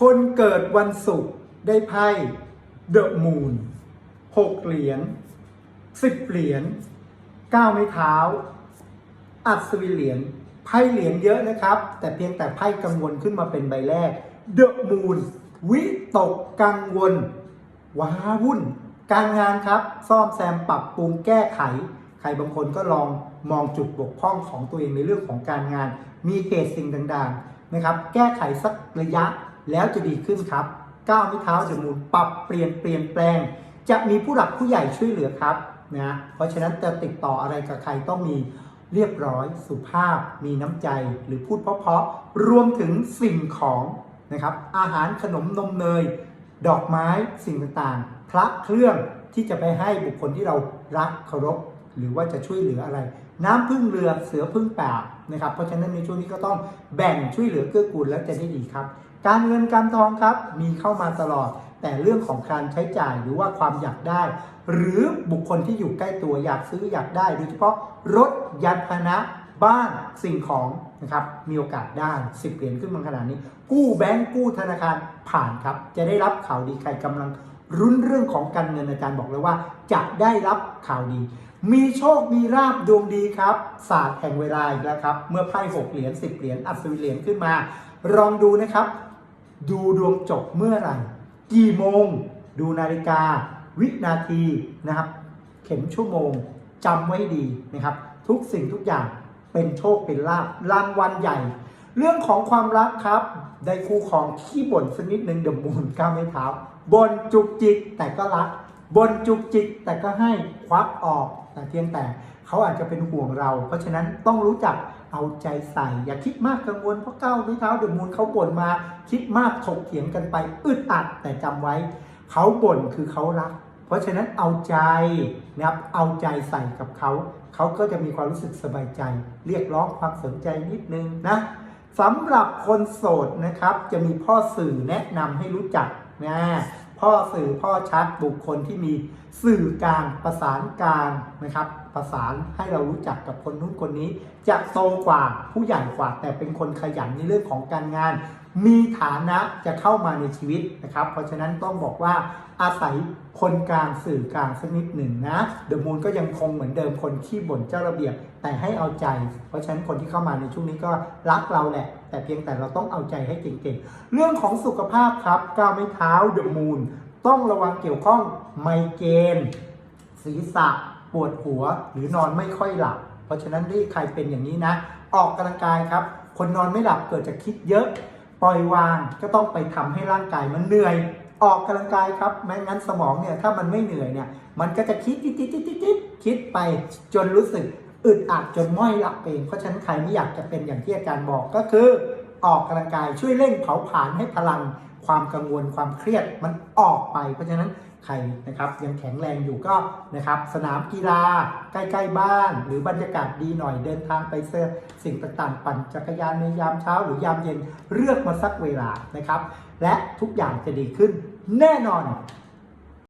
คนเกิดวันศุกร์ได้ไพ่เดอะมูนหกเหรียญสิบเหรียญเก้าไม้เท้า อัศวินเหรียญไพ่เหรียญเยอะนะครับ แต่เพียงแต่ไพ่กังวลขึ้นมาเป็นใบแรกเดอะมูนวิตกกังวลว้าวุ่น การงานครับ ซ่อมแซมปรับปรุงแก้ไข ใครบางคนก็ลองมองจุดบกพร่องของตัวเองในเรื่องของการงาน มีเหตุสิ่งต่างๆนะครับ แก้ไขสักระยะ แล้วจะดีขึ้นครับก้าวมิเท้าจะมูลปรับเปลี่ยนเปลี่ยนแปลง จะมีผู้หลักผู้ใหญ่ช่วยเหลือครับนะเพราะฉะนั้นจะติดต่ออะไรกับใครต้องมีเรียบร้อยสุภาพ มีน้ำใจหรือพูดเพราะๆรวมถึงสิ่งของนะครับ อาหารขนมนมเนย ดอกไม้สิ่งต่างๆ พระเครื่องที่จะไปให้บุคคลที่เรารักเคารพหรือว่าจะช่วยเหลืออะไร น้ำพึ่งเรือเสือพึ่งป่านะครับ เพราะฉะนั้นในช่วงนี้ก็ต้องแบ่งช่วยเหลือเกื้อกูลแล้วจะได้ดีครับ การเงินการทองครับมีเข้ามาตลอด แต่เรื่องของการใช้จ่ายหรือว่าความอยากได้ หรือบุคคลที่อยู่ใกล้ตัวอยากซื้ออยากได้ โดยเฉพาะรถยานพาหนะบ้านสิ่งของนะครับมีโอกาสได้สิบเหรียญขึ้นมาขนาดนี้ กู้แบงก์กู้ธนาคารผ่านครับ จะได้รับข่าวดีใครกำลังรุ้นเรื่องของการเงินอาจารย์บอกเลยว่า จะได้รับข่าวดี มีโชคมีราบดวงดีครับ ศาสตร์แห่งเวลาอีกแล้วครับ เมื่อไพ่หกเหรียญสิบเหรียญอัศวินเหรียญขึ้นมา ลองดูนะครับ ดูดวงจบเมื่อไหร่ กี่โมง ดูนาฬิกา วินาทีนะครับ เข็มชั่วโมงจำไว้ดีนะครับ ทุกสิ่งทุกอย่างเป็นโชคเป็นลาบรางวัลใหญ่ เรื่องของความรักครับ ได้คู่ครองขี้บ่นสักนิดหนึ่งเดยวมูลก้าวไม่เท้าบ่นจุกจิกแต่ก็รักบ่นจุกจิกแต่ก็ให้ควักออกแต่เพียงแต่ เขาอาจจะเป็นห่วงเรา เพราะฉะนั้นต้องรู้จักเอาใจใส่ อย่าคิดมากกังวลเพราะก้าวไม่เท้าเดยวมูลเขาบ่นมาคิดมากถกเถียงกันไปอึดอัดแต่จำไว้ เขาบ่นคือเขารัก เพราะฉะนั้นเอาใจนะครับเอาใจใส่กับเขา เขาก็จะมีความรู้สึกสบายใจ เรียกร้องความสนใจนิดนึงนะสำหรับคนโสดนะครับ จะมีพ่อสื่อแนะนำให้รู้จักนะพ่อสื่อพ่อชัดบุคคลที่มีสื่อกลางประสานกลางนะครับประสานให้เรารู้จักกับคนนู้นคนนี้ จะโตกว่าผู้ใหญ่กว่า แต่เป็นคนขยันในเรื่องของการงาน มีฐานะจะเข้ามาในชีวิตนะครับ เพราะฉะนั้นต้องบอกว่าอาศัยคนกลางสื่อกลางสักนิดหนึ่งนะเดอะมูนก็ยังคงเหมือนเดิมคนขี้บ่นเจ้าระเบียบแต่ให้เอาใจ เพราะฉะนั้นคนที่เข้ามาในช่วงนี้ก็รักเราแหละ แต่เพียงแต่เราต้องเอาใจให้เก่งๆ เรื่องของสุขภาพครับก้าวไม่เท้าเดอะมูนต้องระวังเกี่ยวข้องไมเกรนศีรษะ ปวดหัวหรือนอนไม่ค่อยหลับ เพราะฉะนั้นที่ใครเป็นอย่างนี้นะ ออกกำลังกายครับ คนนอนไม่หลับเกิดจากคิดเยอะ ปล่อยวางก็ต้องไปทำให้ร่างกายมันเหนื่อย ออกกำลังกายครับไม่งั้นสมองเนี่ยถ้ามันไม่เหนื่อยเนี่ยมันก็จะคิดติดติดติดติดติดคิดไปจนรู้สึกอึดอัดจนม้อยหลับเองเพราะฉะนั้นใครไม่อยากจะเป็นอย่างที่อาจารย์บอกก็คือ ออกกำลังกายช่วยเร่งเผาผลาญให้พลังความกังวลความเครียดมันออกไป เพราะฉะนั้นใครนะครับยังแข็งแรงอยู่ก็นะครับสนามกีฬาใกล้ๆบ้าน หรือบรรยากาศดีหน่อยเดินทางไปเซอร์สิ่งต่างๆ ปั่นจักรยานในยามเช้าหรือยามเย็นเลือกมาสักเวลานะครับ และทุกอย่างจะดีขึ้นแน่นอน